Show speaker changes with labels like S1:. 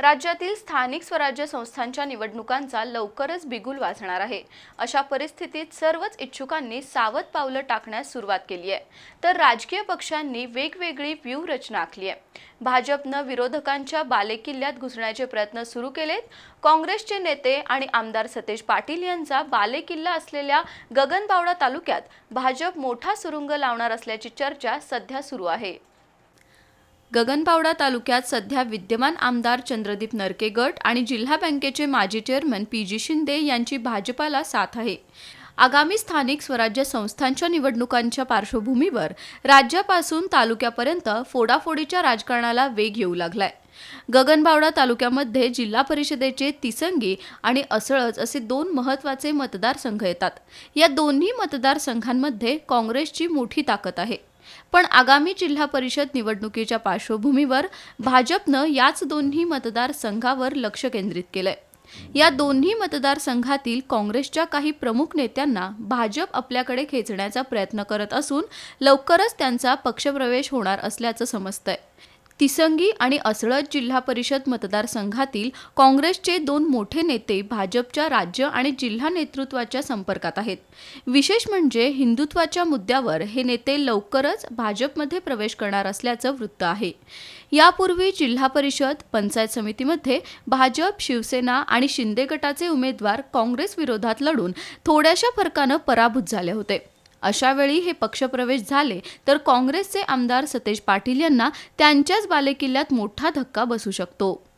S1: राज्यातील स्थानिक स्वराज्य संस्थांच्या निवडणुकांचा लवकरच बिगुल वाजणार आहे. अशा परिस्थितीत सर्वच इच्छुकांनी सावध पावलं टाकण्यास सुरुवात केली आहे. तर राजकीय पक्षांनी वेगवेगळी व्यूहरचना आखली आहे. भाजपनं विरोधकांच्या बालेकिल्ल्यात घुसण्याचे प्रयत्न सुरू केलेत. काँग्रेसचे नेते आणि आमदार सतेज पाटील यांचा बालेकिल्ला असलेल्या गगनबावडा तालुक्यात भाजप मोठा सुरुंग लावणार असल्याची चर्चा सध्या सुरू आहे. गगनबावडा तालुक्यात सध्या विद्यमान आमदार चंद्रदीप नरके गट आणि जिल्हा बँकेचे माजी चेअरमन पी जी शिंदे यांची भाजपाला साथ आहे. आगामी स्थानिक स्वराज्य संस्थांच्या निवडणुकांच्या पार्श्वभूमीवर राज्यापासून तालुक्यापर्यंत फोडाफोडीच्या राजकारणाला वेग येऊ लागलाय. गगनबावडा तालुक्यामध्ये जिल्हा परिषदेचे तिसंगी आणि असळज असे दोन महत्त्वाचे मतदारसंघ येतात. या दोन्ही मतदारसंघांमध्ये काँग्रेसची मोठी ताकद आहे. पण आगामी जिल्हा परिषद निवडणुकीच्या पार्श्वभूमीवर भाजपनं याच दोन्ही मतदारसंघावर लक्ष केंद्रित केलंय. या दोन्ही मतदारसंघातील काँग्रेसच्या काही प्रमुख नेत्यांना भाजप आपल्याकडे खेचण्याचा प्रयत्न करत असून लवकरच त्यांचा पक्षप्रवेश होणार असल्याचं समजतंय. तिसंगी आणि असळद जिल्हा परिषद मतदारसंघातील काँग्रेसचे दोन मोठे नेते भाजपच्या राज्य आणि जिल्हा नेतृत्वाच्या संपर्कात आहेत. विशेष म्हणजे हिंदुत्वाच्या मुद्द्यावर हे नेते लवकरच भाजपमध्ये प्रवेश करणार असल्याचं वृत्त आहे. यापूर्वी जिल्हा परिषद पंचायत समितीमध्ये भाजप शिवसेना आणि शिंदे गटाचे उमेदवार काँग्रेस विरोधात लढून थोड्याशा फरकानं पराभूत झाले होते. अशावेळी हे पक्षप्रवेश झाले तर काँग्रेसचे आमदार सतेज पाटील यांना त्यांच्याच बालेकिल्ल्यात मोठा धक्का बसू शकतो.